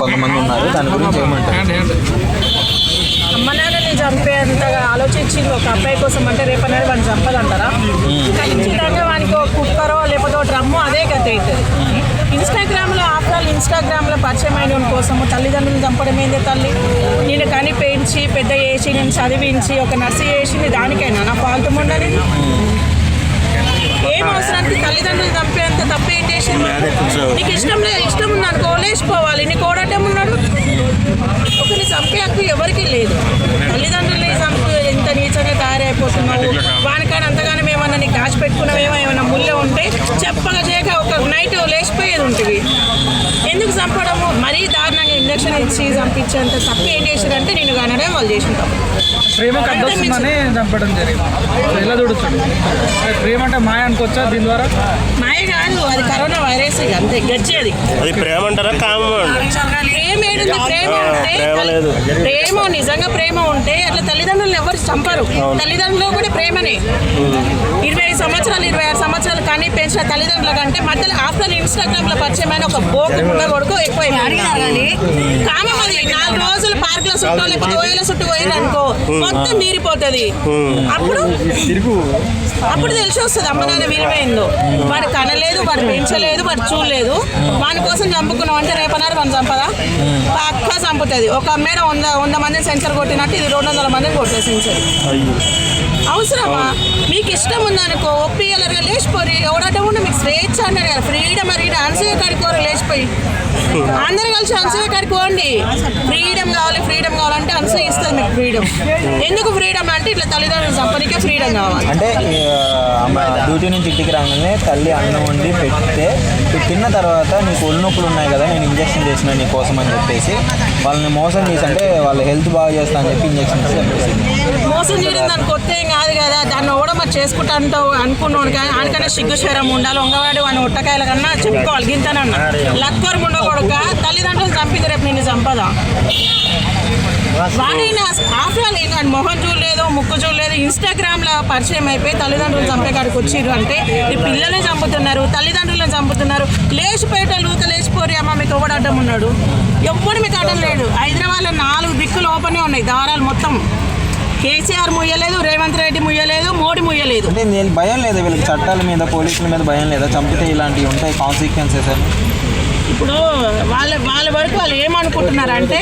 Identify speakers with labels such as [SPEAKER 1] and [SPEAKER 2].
[SPEAKER 1] కొంతమంది ఉన్నారు. దాని గురించి ఏమంటారు?
[SPEAKER 2] అమ్మ నాన్నని చంపేంతగా ఆలోచించింది ఒక అబ్బాయి కోసం అంటే రేపనేది వాడిని చంపదంటారా? ఖచ్చితంగా వానికి ఒక కుక్కరో లేకపోతే ఒక డ్రమ్ము అదే గతి అవుతుంది ఇన్స్టాగ్రామ్లో ఆఫ్టర్ ఆల్ ఇన్స్టాగ్రామ్లో పరిచయం అయిన కోసము తల్లిదండ్రులను చంపడం ఏంది తల్లి? నేను కని పెంచి పెద్ద చేసి నేను చదివించి ఒక నర్సు చేసింది దానికైనా నా ఫాల్తు ఉండని ఏం అవసరానికి తల్లిదండ్రులు చంపేంత తప్పు ఏం చేసింది నీకు ఇష్టం లేదు ఇష్టం ఉంది అనుకో లేచిపోవాలి నీకు ఓడటం ఉన్నాడు ఒకరిని చంపే హక్కు ఎవరికి లేదు తల్లిదండ్రులని చంపు ఎంత నీచంగా తయారైపోతున్నావు వానికైనా అంతగానో ఏమన్నా నీకు దాచిపెట్టుకున్నావేమో ఏమైనా ముళ్ళ ఉంటే చెప్పగా చేయక ఒక నైట్ లేచిపోయేది ఉంటుంది ఎందుకు చంపడము? మరీ దారుణంగా ఇంజక్షన్ ఇచ్చి చంపించేంత తప్పు ఏం చేశారంటే నేను కనడం వాళ్ళు చేసిన
[SPEAKER 3] అడ్డొస్తుందని చంపడం జరిగింది. ఎలా చూడొచ్చు ప్రేమ అంటే మాయ అనుకోవచ్చా దీని ద్వారా?
[SPEAKER 2] మాయ కాదు అది కరోనా వైరస్. అంతే అది
[SPEAKER 4] అది ప్రేమ అంటారా కామం
[SPEAKER 2] ప్రేమ ఏడుంది ప్రేమ ఉంటే
[SPEAKER 4] ప్రేమ లేదు.
[SPEAKER 2] ప్రేమ నిజంగా ప్రేమ ఉంటే అట్లా తల్లిదండ్రులు ఎవరు చంపరు. తల్లిదండ్రులు కూడా ప్రేమనే. ఇరవై ఐదు సంవత్సరాలు ఇరవై కానీ పెంచిన తల్లిదండ్రుల కంటే మధ్యలో ఆఫ్టర్ ఇన్స్టాగ్రామ్లో పరిచయమైన ఒక బోకు ఉన్న కొడుకు ఎక్కువ కామం అది నాలుగు రోజులు పార్క్లో చుట్టూ లేకపోతే ఓయల చుట్టూ పోయారు అనుకో మొత్తం తీరిపోతుంది అప్పుడు? అప్పుడు తెలిసి వస్తుంది అమ్మ నాన్న విలువైందో. వాడు కనలేదు వాడు పెంచలేదు వాడు చూడలేదు. వాని కోసం చంపుకున్నాం అంటే రేపన్నారు వాడిని చంపదా? పక్క చంపుతుంది. ఒక అమ్మాయి వంద వంద మందిని సెన్సర్ కొట్టినట్టు ఇది రెండు వందల మందిని కొట్టేసించదు అవసరమా? మీకు ఇష్టం ఉందనుకో ఒప్పియలరుగా లేచిపోయి ఎవడటం ఉండి మీకు స్వేచ్ఛ అన్నారు కదా. ఫ్రీడమ్ మరి అనసూయ కాడికి కోరు లేచిపోయి. అందరూ కలిసి అనసూయ కాడికి ఫ్రీడమ్ కావాలి ఫ్రీడమ్ కావాలంటే అనసూయ ఇస్తుంది మీకు ఫ్రీడమ్ ఎందుకు ఫ్రీడమ్ అంటే ఇట్లా తల్లిదండ్రులు సంపనికే ఫ్రీడమ్ కావాలి.
[SPEAKER 1] అంటే డ్యూటీ నుంచి ఇంటికి రాగానే తల్లి అన్నం వండి పెడితే తిన్న తర్వాత నీకు ఒళ్ళు ఉన్నాయి కదా నేను ఇంజక్షన్ చేసిన నీ కోసం అని చెప్పేసి వాళ్ళని మోసం చేసి అంటే వాళ్ళ హెల్త్ బాగా చేస్తా అని చెప్పి ఇంజక్షన్ ఇచ్చి చంపేసింది
[SPEAKER 2] మోసం చేయడం దాని కొత్త ఏం కాదు కదా. దాన్ని కూడా మరి చేసుకుంటా అంటావు అనుకున్నాను కానీ ఆయనకన్నా సిగ్గు శరం ఉండాలి. వంగవాడి వాడిని ఉట్టకాయల కన్నా చెప్పుకోవాలి. గింతనన్నా లక్కరు ఉండకూడక తల్లిదండ్రులు చంపింది రేపు నిన్ను చంపదా? వాడైనా ఆఫ్టర్ ఏంటంటే మొహం చూడలేదు ముక్కు చూడలేదు. ఇన్స్టాగ్రామ్లో పరిచయం అయిపోయి తల్లిదండ్రులు చంపే కాడికి వచ్చిర్రు అంటే ఈ పిల్లల్ని చంపుతున్నారు తల్లిదండ్రులను చంపుతున్నారు. లేచిపోయేటోళ్ళు ఊక లేచిపోరి అమ్మ మీకు ఎవడు అడ్డం ఉన్నాడు? ఎవ్వడు మీకు అడ్డం లేడు హైదరాబాద్లో నాలుగు దిక్కులు ఓపెనే ఉన్నాయి దారాలు మొత్తం. కేసీఆర్ ముయ్యలేదు రేవంత్ రెడ్డి ముయ్యలేదు మోడీ ముయ్యలేదు.
[SPEAKER 1] అంటే నేను భయం లేదా వీళ్ళకి చట్టాల మీద పోలీసుల మీద భయం లేదా? చంపితే ఇలాంటివి ఉంటాయి కాన్సిక్వెన్సెస్ అని?
[SPEAKER 2] ఇప్పుడు వాళ్ళ వాళ్ళ వరకు వాళ్ళు ఏమనుకుంటున్నారంటే